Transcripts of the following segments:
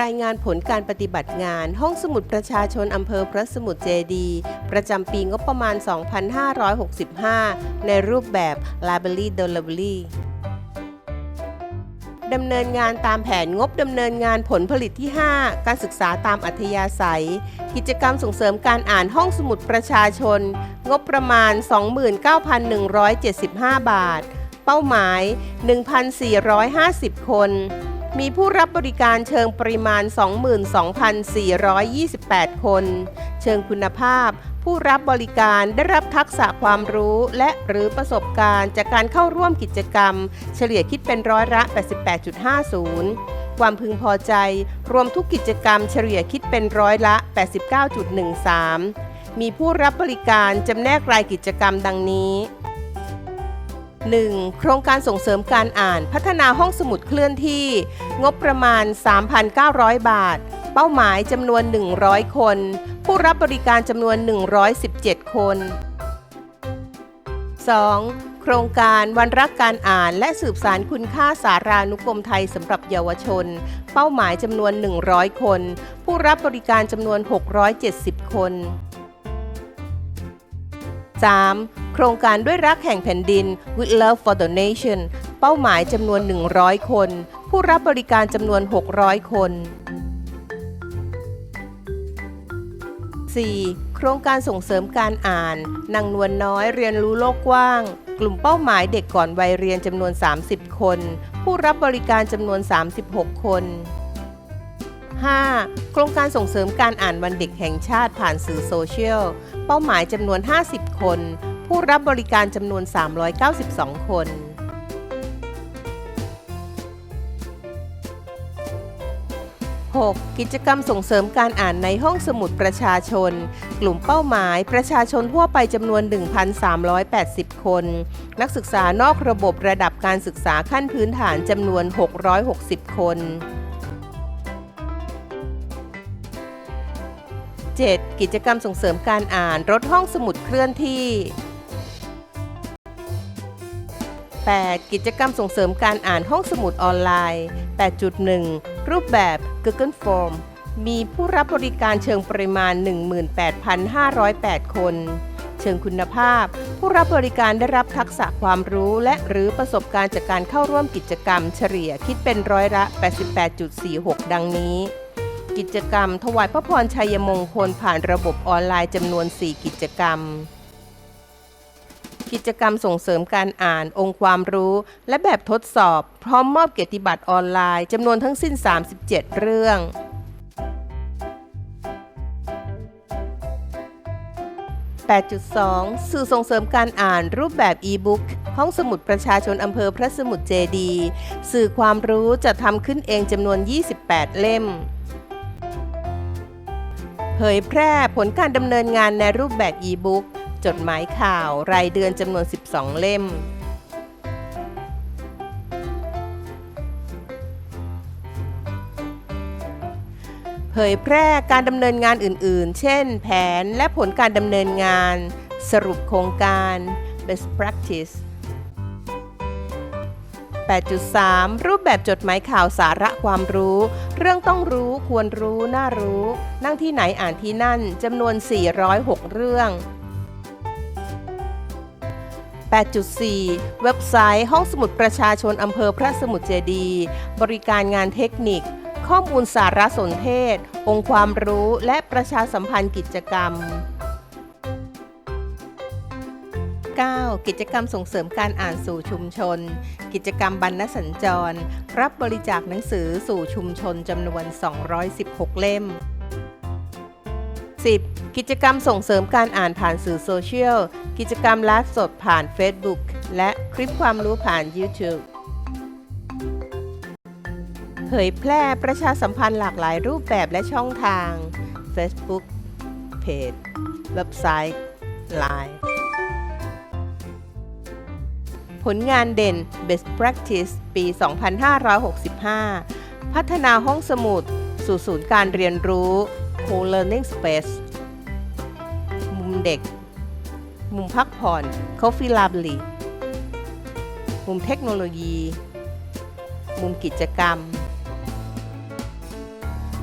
รายงานผลการปฏิบัติงานห้องสมุดประชาชนอำเภอพระสมุทรเจดี ประจำปีงบประมาณ 2565 ในรูปแบบ Library Delivery ดำเนินงานตามแผนงบดำเนินงานผลผลิตที่ 5 การศึกษาตามอัธยาศัย กิจกรรมส่งเสริมการอ่านห้องสมุดประชาชน งบประมาณ 29,175 บาท เป้าหมาย 1,450 คน มีผู้รับบริการเชิงปริมาณ 22,428 คน เชิงคุณภาพ ผู้รับบริการได้รับทักษะความรู้และหรือประสบการณ์ จากการเข้าร่วมกิจกรรม เฉลี่ยคิดเป็นร้อยละ 88.50 ความพึงพอใจ รวมทุกกิจกรรมเฉลี่ยคิดเป็นร้อยละ 89.13 มีผู้รับบริการจำแนกรายกิจกรรมดังนี้ 1. โครงการส่งเสริมการอ่านพัฒนาห้องสมุดเคลื่อนที่ งบประมาณ 3,900 บาท เป้าหมายจำนวน 100 คน ผู้รับบริการจำนวน 117 คน 2. โครงการวันรักการอ่านและสืบสารคุณค่าสารานุกรมไทยสำหรับเยาวชน เป้าหมายจำนวน 100 คน ผู้รับบริการจำนวน 670 คน 3. โครงการด้วยรักแห่งแผ่นดิน With Love for the Nation เป้าหมายจำนวน 100 คน ผู้รับบริการจำนวน 600 คน 4. โครงการส่งเสริมการอ่าน นางนวลน้อยเรียนรู้โลกกว้าง กลุ่มเป้าหมายเด็กก่อนวัยเรียนจำนวน 30 คน ผู้รับบริการจำนวน 36 คน 5. โครงการส่งเสริมการอ่านวันเด็กแห่งชาติผ่านสื่อโซเชียล เป้าหมายจำนวน 50 คน ผู้รับบริการจำนวน 392 คน 6. กิจกรรมส่งเสริมการอ่านในห้องสมุดประชาชน กลุ่มเป้าหมายประชาชนทั่วไปจำนวน 1,380 คน นักศึกษานอกระบบระดับการศึกษาขั้นพื้นฐานจำนวน 660 คน 7. กิจกรรมส่งเสริมการอ่านรถห้องสมุดเคลื่อนที่ 8. กิจกรรมส่งเสริมการอ่านห้องสมุดออนไลน์ 8.1 รูปแบบ Google Form มีผู้รับบริการเชิงปริมาณ 18,508 คน เชิงคุณภาพ ผู้รับบริการได้รับทักษะความรู้และหรือประสบการณ์จากการเข้าร่วมกิจกรรมเฉลี่ยคิดเป็นร้อยละ 88.46 ดังนี้ กิจกรรมถวายพระพรชัยมงคลผ่านระบบออนไลน์จำนวน 4 กิจกรรม กิจกรรมส่งเสริมการอ่านองค์ความรู้ และแบบทดสอบ พร้อมมอบเกียรติบัตรออนไลน์จำนวนทั้งสิ้น 37 เรื่อง 8.2 สื่อส่งเสริมการอ่านรูปแบบอีบุ๊กห้องสมุดประชาชนอำเภอพระสมุทรเจดี สื่อความรู้จะทำขึ้นเองจำนวน 28 เล่ม เผยแพร่ผลการดำเนินงานในรูปแบบอีบุ๊ก จดหมายข่าวรายเดือนจำนวน 12 เล่ม เผยแพร่การดำเนินงานอื่นๆ เช่น แผนและผลการดำเนินงาน สรุปโครงการ best practice 8.3 รูปแบบจดหมายข่าวสาระความรู้ เรื่องต้องรู้ควรรู้ น่ารู้ นั่งที่ไหนอ่านที่นั่นจำนวน 406 เรื่อง 8.4 เว็บไซต์ห้องสมุดประชาชนอำเภอพระสมุทรเจดี บริการงานเทคนิค ข้อมูลสารสนเทศ องค์ความรู้และประชาสัมพันธ์กิจกรรม 9. กิจกรรมส่งเสริมการอ่านสู่ชุมชน กิจกรรมบรรณสัญจร รับบริจาคหนังสือสู่ชุมชนจำนวน 216 เล่ม 10. กิจกรรมส่งเสริมการอ่านผ่านสื่อโซเชียล กิจกรรมไลฟ์สดผ่าน Facebook และคลิปความรู้ผ่าน YouTube เผยแพร่ประชาสัมพันธ์หลากหลายรูปแบบและช่องทาง Facebook เพจเว็บไซต์ Line ผลงานเด่น Best Practice ปี 2565 พัฒนาห้องสมุด สู่ศูนย์การเรียนรู้ Co-learning Space มุมเด็ก มุมพักผ่อน Coffee Lovely มุมเทคโนโลยี มุมกิจกรรม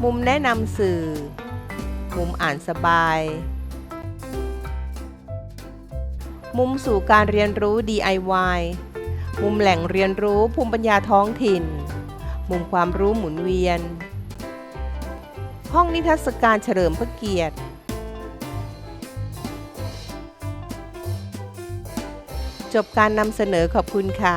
มุมแนะนำสื่อ มุมอ่านสบาย มุมสู่การเรียนรู้ DIY มุมแหล่งเรียนรู้ภูมิปัญญาท้องถิ่น มุมความรู้หมุนเวียน ห้องนิทรรศการเฉลิมพระเกียรติ จบการนำเสนอขอบคุณค่ะ